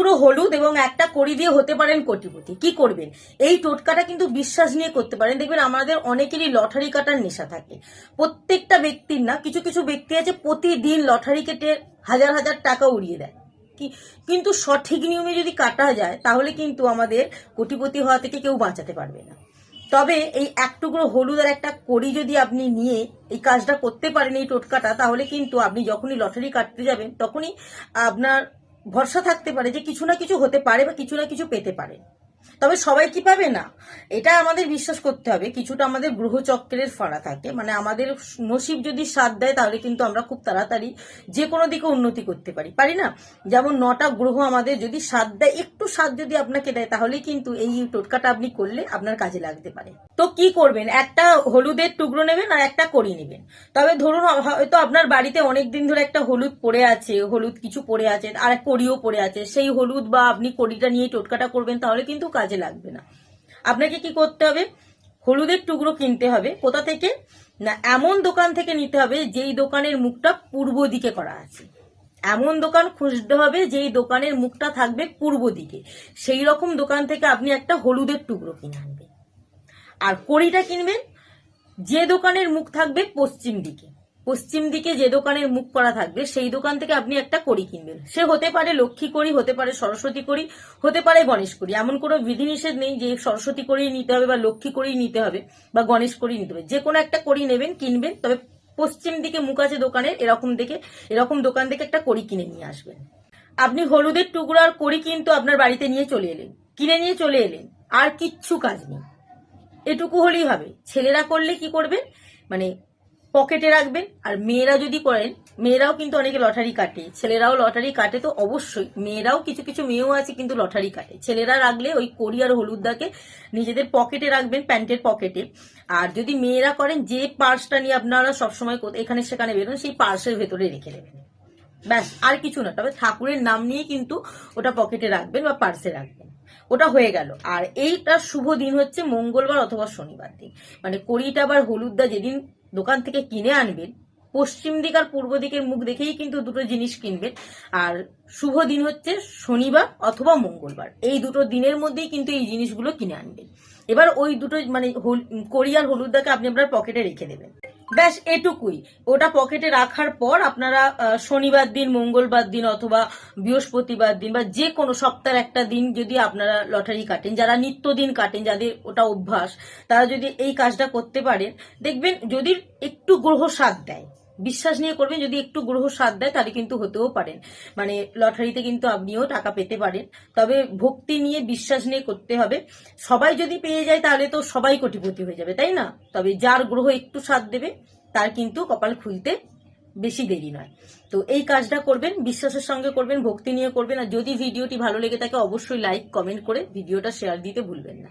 টুকরো হলুদ এবং একটা কড়ি দিয়ে হতে পারেন কোটিপতি। কি করবেন? এই টোটকাটা কিন্তু বিশ্বাস নিয়ে করতে পারেন। দেখবেন আমাদের অনেকেরই লটারি কাটার নেশা থাকে। প্রত্যেকটা ব্যক্তির না, কিছু কিছু ব্যক্তি আছে প্রতিদিন লটারি কেটে হাজার হাজার টাকা উড়িয়ে দেয়। কি? কিন্তু সঠিক নিয়মে যদি কাটা যায়, তাহলে কিন্তু আমাদের কোটিপতি হওয়া থেকে কেউ বাঁচাতে পারবে না। তবে এই এক টুকরো হলুদ আর একটা কড়ি যদি আপনি নিয়ে এই কাজটা করতে পারেন, এই টোটকাটা, তাহলে কিন্তু আপনি যখনই লটারি কাটতে যাবেন, তখনই আপনার ভরসা থাকতে পারে যে কিছু না কিছু হতে পারে বা কিছু না কিছু পেতে পারে। তবে সবাই কি পাবে না? এটা আমাদের বিশ্বাস করতে হবে। কিছুটা আমাদের গ্রহচক্রের ফাড়া থাকে। মানে আমাদের নসিব যদি সাথ দেয়, তাহলে কিন্তু আমরা খুব তাড়াতাড়ি যে কোনো দিকে উন্নতি করতে পারি। পারি না? যেমন নটা গ্রহ আমাদের যদি সাথ দেয়, একটু সাথ যদি আপনাকে দেয় তাহলে কিন্তু এই টোটকাটা আপনি করলে আপনার কাজে লাগতে পারে। তো কি করবেন? একটা হলুদের টুকরো নেবেন আর একটা করি নেবেন। তবে ধরুন, হয়তো আপনার বাড়িতে অনেক দিন ধরে একটা হলুদ পড়ে আছে, হলুদ কিছু পড়ে আছে, আর কড়িও পড়ে আছে। সেই হলুদ বা আপনি কড়িটা নিয়ে টোটকাটা করবেন, তাহলে কিন্তু কাজে লাগবে না। আপনাকে কি করতে হবে? হলুদের টুকরো কিনতে হবে। কোথা থেকে? না, এমন দোকান থেকে নিতে হবে যেই দোকানের মুখটা পূর্ব দিকে করা আছে। এমন দোকান খুঁজতে হবে যেই দোকানের মুখটা থাকবে পূর্ব দিকে। সেই রকম দোকান থেকে আপনি একটা হলুদের টুকরো কিনে আনবেন। আর কড়িটা কিনবেন, যে দোকানের মুখ থাকবে পশ্চিম দিকে। পশ্চিম দিকে যে দোকানের মুখ করা থাকবে, সেই দোকান থেকে আপনি একটা কড়ি কিনবেন। সে হতে পারে লক্ষ্মী কড়ি, হতে পারে সরস্বতী কড়ি, হতে পারে গণেশ কড়ি। এমন কোনো বিধিনিষেধ নেই যে সরস্বতী কড়ি নিতে হবে বা লক্ষ্মী কড়ি নিতে হবে বা গণেশ কড়ি নিতে হবে। যে কোনো একটা কড়ি নেবেন, কিনবেন, তবে পশ্চিম দিকে মুখ আছে দোকানের, এরকম দেখে, এরকম দোকান থেকে একটা কড়ি কিনে নিয়ে আসবেন। আপনি হলুদের টুকরো আর কড়ি কিন্তু আপনার বাড়িতে নিয়ে চলে এলেন, কিনে নিয়ে চলে এলেন, আর কিচ্ছু কাজ নেই। এটুকু হলেই হবে। ছেলেরা করলে কি করবেন মানে পকেটে রাখবেন। আর মেয়েরা যদি করেন, মেয়েরাও কিন্তু অনেকে লটারি কাটে। ছেলেরাও লটারি কাটে তো অবশ্যই। মেয়েরাও কিছু কিছু মেয়েও আছে কিন্তু লটারি কাটে। ছেলেরা রাখলে ওই কড়ি আর হলুদাকে নিজেদের পকেটে রাখবেন, প্যান্টের পকেটে। আর যদি মেয়েরা করেন, যে পার্সটা নিয়ে আপনারা সবসময় এখানে সেখানে বেরোন, সেই পার্সের ভেতরে রেখে দেবেন। ব্যাস, আর কিছু না। তবে ঠাকুরের নাম নিয়ে কিন্তু ওটা পকেটে রাখবেন বা পার্সে রাখবেন। ওটা হয়ে গেল। আর এইটার শুভ দিন হচ্ছে মঙ্গলবার অথবা শনিবার দিন। মানে কড়িটা আবার হলুদদা যেদিন দোকান থেকে কিনে আনবেন, পশ্চিম দিক আর পূর্ব দিকের মুখ দেখেই কিন্তু দুটো জিনিস কিনবেন। আর শুভ দিন হচ্ছে শনিবার অথবা মঙ্গলবার। এই দুটো দিনের মধ্যেই কিন্তু এই জিনিসগুলো কিনে আনবেন। এবার ওই দুটো মানে কড়ি আর হলুদদাকে আপনি আপনার পকেটে রেখে দেবেন। ব্যাস, এটুকুই। ওটা পকেটে রাখার পর আপনারা শনিবার দিন, মঙ্গলবার দিন অথবা বৃহস্পতিবার দিন বা যে কোনো সপ্তাহের একটা দিন যদি আপনারা লটারি কাটেন, যারা নিত্যদিন কাটেন, যাদের ওটা অভ্যাস, তারা যদি এই কাজটা করতে পারেন, দেখবেন যদি একটু গ্রহ সাথ দেয় বিশ্বাস নিয়ে করবেন, যদি একটু গ্রহ সাথ দেয়, তাহলে কিন্তু হতেও পারেন। মানে লটারিতে কিন্তু আপনিও টাকা পেতে পারেন। তবে ভক্তি নিয়ে বিশ্বাস নিয়ে করতে হবে। সবাই যদি পেয়ে যায়, তাহলে তো সবাই কোটিপতি হয়ে যাবে, তাই না? তবে যার গ্রহ একটু সাথ দেবে, তার কিন্তু কপাল খুলতে বেশি দেরি নয়। তো এই কাজটা করবেন, বিশ্বাসের সঙ্গে করবেন, ভক্তি নিয়ে করবেন। আর যদি ভিডিওটি ভালো লেগে থাকে, অবশ্যই লাইক কমেন্ট করে ভিডিওটা শেয়ার দিতে ভুলবেন না।